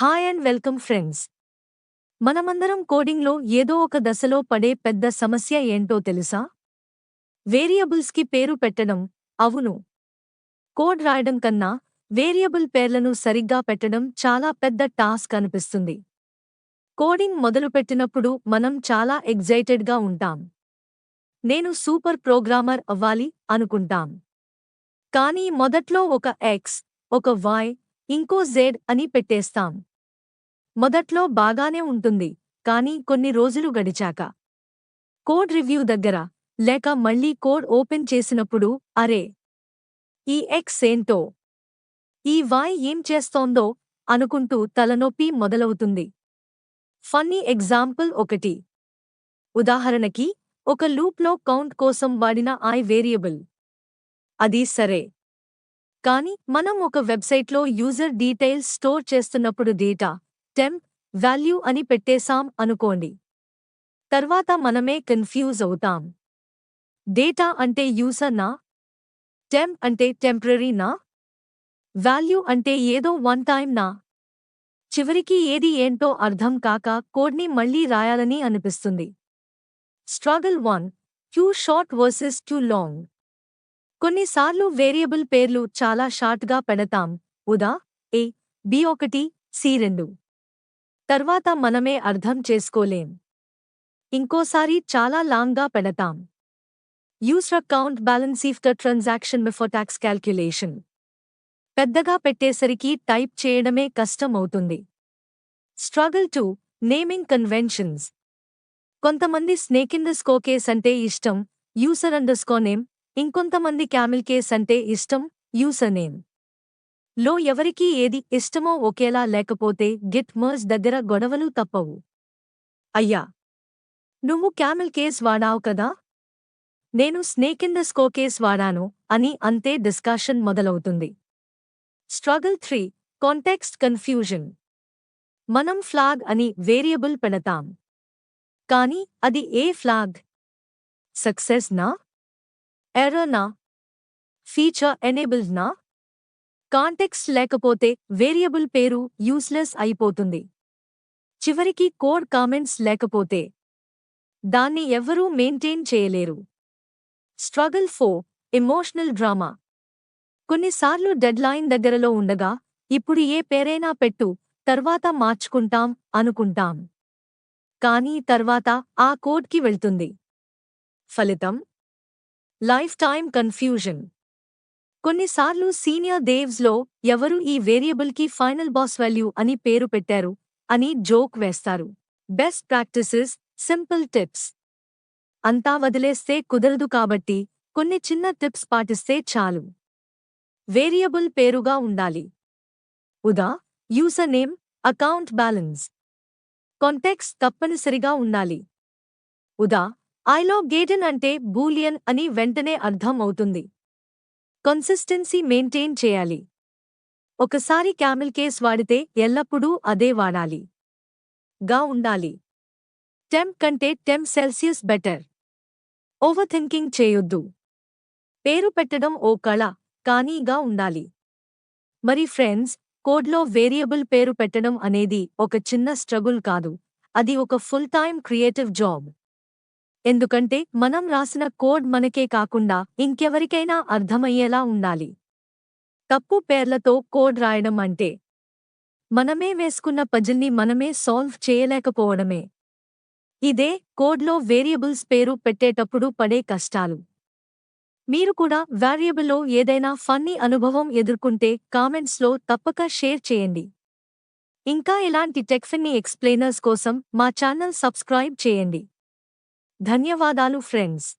Hi and welcome friends మనమందరం కోడింగ్లో ఏదో ఒక దశలో పడే పెద్ద సమస్య ఏంటో తెలుసా? వేరియబుల్స్కి పేరు పెట్టడం అవును. కోడ్ రాయడం కన్నా వేరియబుల్ పేర్లను సరిగ్గా పెట్టడం చాలా పెద్ద టాస్క్ అనిపిస్తుంది. కోడింగ్ మొదలుపెట్టినప్పుడు మనం చాలా ఎగ్జైటెడ్గా ఉంటాం. నేను సూపర్ ప్రోగ్రామర్ అవ్వాలి అనుకుంటాం. కానీ మొదట్లో ఒక ఎక్స్ ఒక వై ఇంకో జెడ్ అని పెట్టేస్తాం. మొదట్లో బాగానే ఉంటుంది కానీ కొన్ని రోజులు గడిచాక. కోడ్ రివ్యూ దగ్గర లేక మళ్ళీ కోడ్ ఓపెన్ చేసినప్పుడు అరే! ఈ ఎక్స్ ఏంటో? ఈ వాయ్ ఏం చేస్తోందో? అనుకుంటూ తలనొప్పి మొదలవుతుంది. ఫన్నీ ఎగ్జాంపుల్ ఒకటి. ఉదాహరణకి ఒక లూప్లో కౌంట్ కోసం వాడిన ఐ వేరియబుల్. అది సరే. కానీ మనం ఒక వెబ్సైట్లో యూజర్ డీటెయిల్స్ స్టోర్ చేస్తున్నప్పుడు డేటా టెంప్ వాల్యూ అని పెట్టేశాం అనుకోండి. తర్వాత మనమే కన్ఫ్యూజ్ అవుతాం. డేటా అంటే యూసర్నా టెంప్ అంటే టెంపరీనా వాల్యూ అంటే ఏదో వన్ టైం నా? చివరికి ఏది ఏంటో అర్థం కాక కోడ్ని మళ్ళీ రాయాలని అనిపిస్తుంది. Struggle one too short versus too long. కొన్నిసార్లు వేరియబుల్ పేర్లు చాలా షార్ట్గా పెడతాం. ఉదా? ఏ బి ఒకటి సి రెండు. తర్వాత మనమే అర్థం చేసుకోలేం. ఇంకోసారి చాలా లాంగ్గా పెడతాం. Use account balance after transaction before tax calculation పెద్దగా పెట్టేసరికి టైప్ చేయడమే కష్టం అవుతుంది స్ట్రగల్ టు నేమింగ్ కన్వెన్షన్స్ కొంతమంది స్నేకిందస్కో కేస్ అంటే ఇష్టం యూసర్ అండర్స్కో నేమ్ ఇంకొంతమంది క్యామిల్ కేస్ అంటే ఇష్టం యూసర్ నేమ్ లో ఎవరికీ ఏది ఇష్టమో ఒకేలా లేకపోతే గిట్ మర్జ్ దగ్గర గొడవలు తప్పవు. అయ్యా! నువ్వు క్యామెల్ కేస్ వాడావు కదా? నేను స్నేక్ ఇన్ ద స్కో కేస్ వాడాను అని అంతే డిస్కషన్ మొదలవుతుంది. Struggle three context confusion. మనం ఫ్లాగ్ అని వేరియబుల్ పెడతాం. కానీ అది ఏ ఫ్లాగ్? సక్సెస్ నా? ఎర్రనా నా? ఫీచర్ ఎనేబుల్డ్ నా? కాంటెక్స్ట్ లేకపోతే వేరియబుల్ పేరు యూస్లెస్ అయిపోతుంది. చివరికి కోడ్ కామెంట్స్ లేకపోతే దాన్ని ఎవ్వరూ మెయింటైన్ చేయలేరు. స్ట్రగల్ ఫో ఎమోషనల్ డ్రామా. కొన్నిసార్లు డెడ్లైన్ దగ్గరలో ఉండగా ఇప్పుడు ఏ పేరైనా పెట్టు తర్వాత మార్చుకుంటాం అనుకుంటాం. కానీ తర్వాత ఆ కోడ్కి వెళ్తుంది. ఫలితం? Lifetime confusion. కొన్నిసార్లు సీనియర్ దేవ్స్లో ఎవరు ఈ వేరియబుల్కి ఫైనల్ బాస్ వాల్యూ అని పేరు పెట్టారు అని జోక్ వేస్తారు. Best practices simple tips. అంతా వదిలేస్తే కుదరదు కాబట్టి కొన్ని చిన్న టిప్స్ పాటిస్తే చాలు. వేరియబుల్ పేరుగా ఉండాలి. ఉదా user name account balance. Context తప్పనిసరిగా ఉండాలి. ఉదా ఐలో గేటన్ అంటే బూలియన్ అని వెంటనే అర్థం అవుతుంది. కన్సిస్టెన్సీ మెయింటైన్ చేయాలి. ఒకసారి క్యామిల్ కేస్ వాడితే ఎల్లప్పుడూ అదే వాడాలి. గా ఉండాలి. టెంప్ కంటే temp celsius better. Over thinking చేయొద్దు. పేరు పెట్టడం ఓ కళ కానీగా ఉండాలి. మరి ఫ్రెండ్స్ కోడ్లో వేరియబుల్ పేరు పెట్టడం అనేది ఒక చిన్న స్ట్రగుల్ కాదు. అది ఒక ఫుల్ టైమ్ క్రియేటివ్ జాబ్. ఎందుకంటే మనం రాసిన కోడ్ మనకే కాకుండా ఇంకెవరికైనా అర్థమయ్యేలా ఉండాలి. తప్పు పేర్లతో కోడ్ రాయడం అంటే మనమే వేసుకున్న పజిల్ని మనమే సాల్వ్ చేయలేకపోవడమే. ఇదే కోడ్లో వేరియబుల్స్ పేరు పెట్టేటప్పుడు పడే కష్టాలు. మీరు కూడా వేరియబుల్లో ఏదైనా ఫన్నీ అనుభవం ఎదుర్కొంటే కామెంట్స్లో తప్పక షేర్ చేయండి. ఇంకా ఇలాంటి టెక్ఫిన్ని ఎక్స్ప్లెయినర్స్ కోసం మా ఛానల్ సబ్స్క్రైబ్ చేయండి. ధన్యవాదాలు ఫ్రెండ్స్.